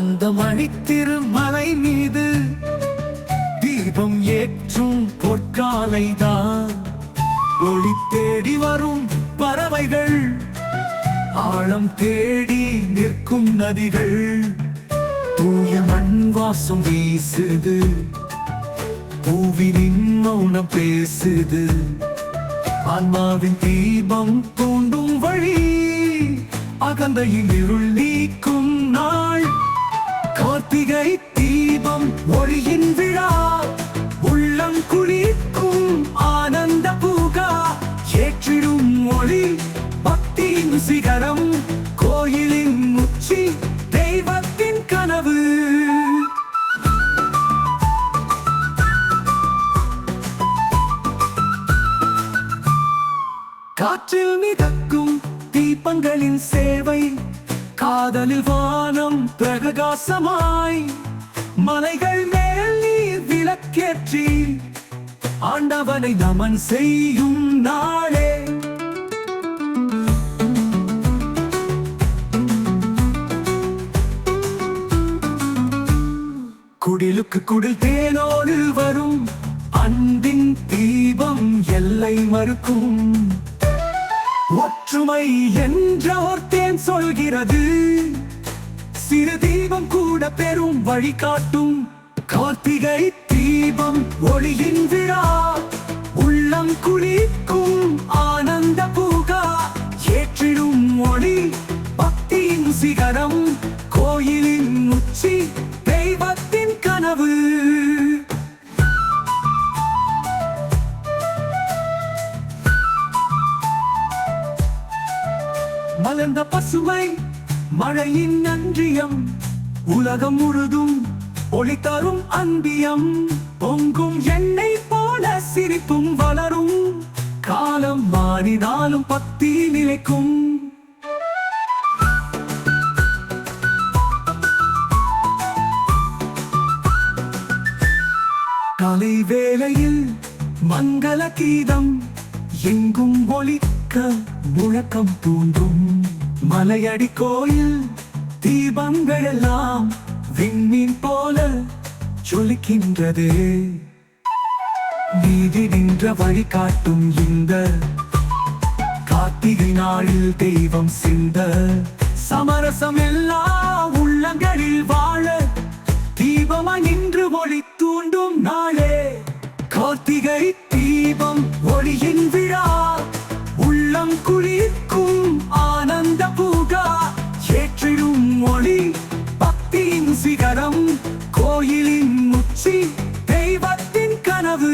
அந்த மணித்திருமலை மீது தீபம் ஏற்றும் பொற்காலைதான். ஒளி தேடி வரும் பறவைகள் ஆழம் தேடி நிற்கும் நதிகள். தூய மண் வாசம் வீசுது பூவினின் மௌனம் பேசுது. ஆன்மாவின் தீபம் தூண்டும் வழி அகந்தையின் இருள் நீ தெய்வத்தின் கனவு காற்றில் மிதக்கும் தீபங்களின் சேவை காதலில் வானம் பிரகாசமாய் மலைகள் மேல் நீர் விளக்கேற்றி ஆண்டவனை நமன் செய்யும் நாளே. குடிலுக்கு குடில் தேனோடு வரும். அன்பின் தீபம் எல்லை மறுக்கும். ஒற்றுமை என்ற ஒருத்தேன் தேன் சொல்கிறது. சிறு தீபம் கூட பெரும் வழிகாட்டும் கார்த்திகை தீபம் ஒளியின் விழா. உள்ளம் குளிக்கும் ஆனந்த பூகா. ஏற்றிடும் மலர்ந்த பசுமை மழையின் நன்றியம் உலகம் முழுதும் ஒளி தரும் அன்பியம் பொங்கும் எண்ணெய் போல சிரிப்பும் வளரும் காலம் மாறினாலும் பக்தி நிலைக்கும். காலை வேளையில் மங்கள கீதம் முழக்கம் தூண்டும். மலையடி கோயில் தீபங்கள் எல்லாம் விண்மீன் போல ஜொலிக்கின்றது நீதி நின்ற வழி காட்டும் இந்த கார்த்திகை நாளில் தெய்வம் சிந்த சமரசம் எல்லா உள்ளங்களில் வாழ தீபமாய் நின்று ஒளி தூண்டும் நாளே. கார்த்திகை தீபம் ஒளியின் விழா உள்ளம் குளிர்க்கும் ஆனந்த பூகா ஏற்றிடும் ஒளி பக்தியின் சிகரம் கோயிலின் உச்சி தெய்வத்தின் கனவு.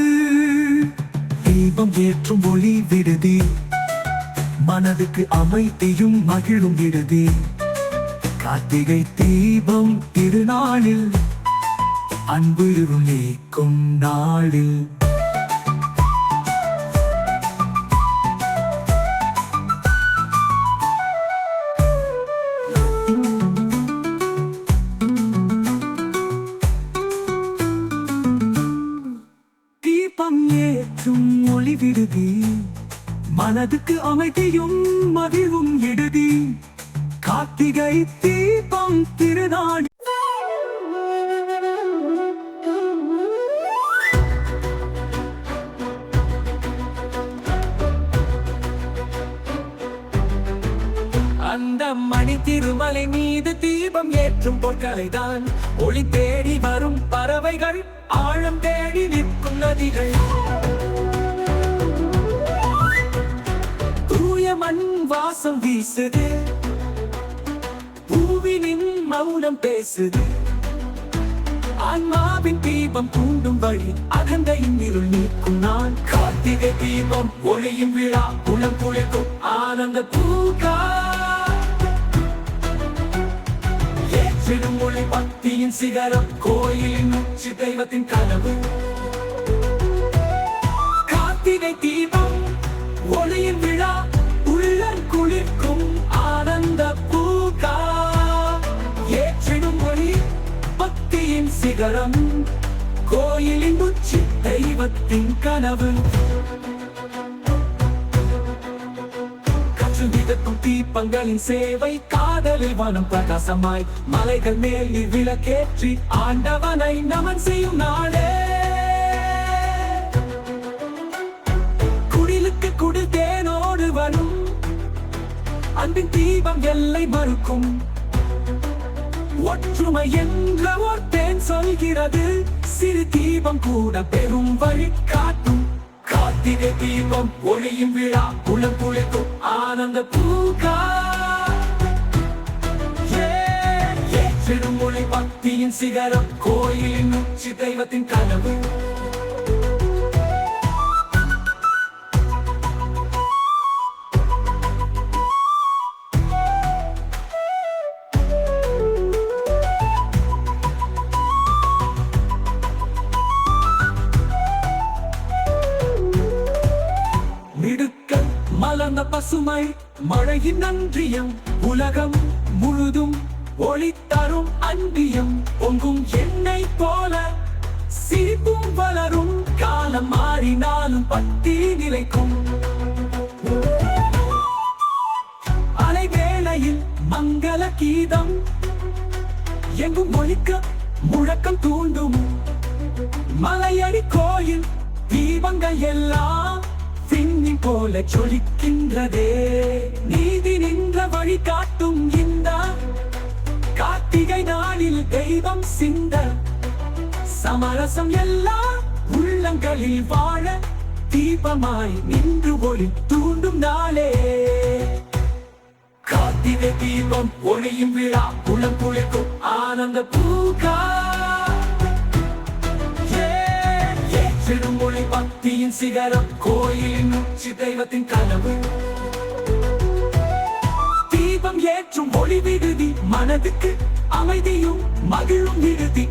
தீபம் ஏற்றும் ஒளி விடுதி மனதுக்கு அமைதியும் மகிழும் விடுதி. கார்த்திகை தீபம் திருநாளில் அன்பு இருள் நீக்கும் நாளில். மனதுக்கு அமைதியும் மகிழ்வும் விடுதி. கார்த்திகை தீபம் திருநாள் அந்த மணி திருமலை மீது தீபம் ஏற்றும் பொற்களைதான் ஒளி தேடி வரும் பறவைகள் ஆழம் தேடி நிற்கும் நதிகள். வாசம் வீசுது. பூவினின் மௌனம் பேசுது. ஆன்மாவின் தீபம் தூண்டும் வழி அகந்தையின் இருள் நீக்கும் நான். கார்த்திகை தீபம் ஒளியும் விழா உளம் குளிர்க்கும் ஆனந்த பூக்கா ஏற்றிடும் ஒளி பக்தியின் சிகரம் கோயிலின் உச்சி தெய்வத்தின் கனவு. கார்த்திகை தீபம் ஒளியின் சிகரம் கோயிலின் உச்சி தெய்வத்தின் கனவு. மிதக்கும் தீபங்களின் சேவை காதலில் வனம் பிரகாசமாய் மலைகள் மேல் விளக்கேற்றி ஆண்டவனை நமன் செய்யும் நாளே. குடிலுக்கு குடி தேனோடு வரும். அன்பின் தீபம் எல்லை மறுக்கும். ஒற்றுமை என்ற ஒரு சொல்கிறது. சிறு தீபம் கூட பெரும் வழி காட்டும் கார்த்திகை தீபம் ஒளியும் விழா உளம் குளிக்கும் ஆனந்த பூகா ஏற்றிடும் பக்தியின் சிகரம். கோயிலின் உச்சி தெய்வத்தின் கனவு. மலர்ந்த பசுமை மழையின் நன்றியம் உலகம் முழுதும் ஒளி தரும் அன்பியம் பொங்கும் எண்ணெய் போல சிரிப்பும் வளரும் காலம் மாறினாலும் பத்தி நிலைக்கும். அலைவேளையில் மங்கள கீதம் எங்கும் ஒழிக்க முழக்கம் தூண்டும். மலையடி கோயில் தீபங்கள் எல்லாம் விண்ணி போல ஜொலிக்கின்றதே நீதி நின்ற வழி காட்டும் இந்த கார்த்திகை நாளில் தெய்வம் சிந்த சமரசம் எல்லா உள்ளங்களில் வாழ தீபமாய் நின்று ஒளி தூண்டும் நாளே. கார்த்திகை தீபம் ஒளியும் விழா குளம் குளிக்கும் ஆனந்த பூகா சிகரம் கோயிலின் உச்சி தெய்வத்தின் கனவு. தீபம் ஏற்றும் ஒளி விடுதி மனதுக்கு அமைதியும் மகிழும் விடுதி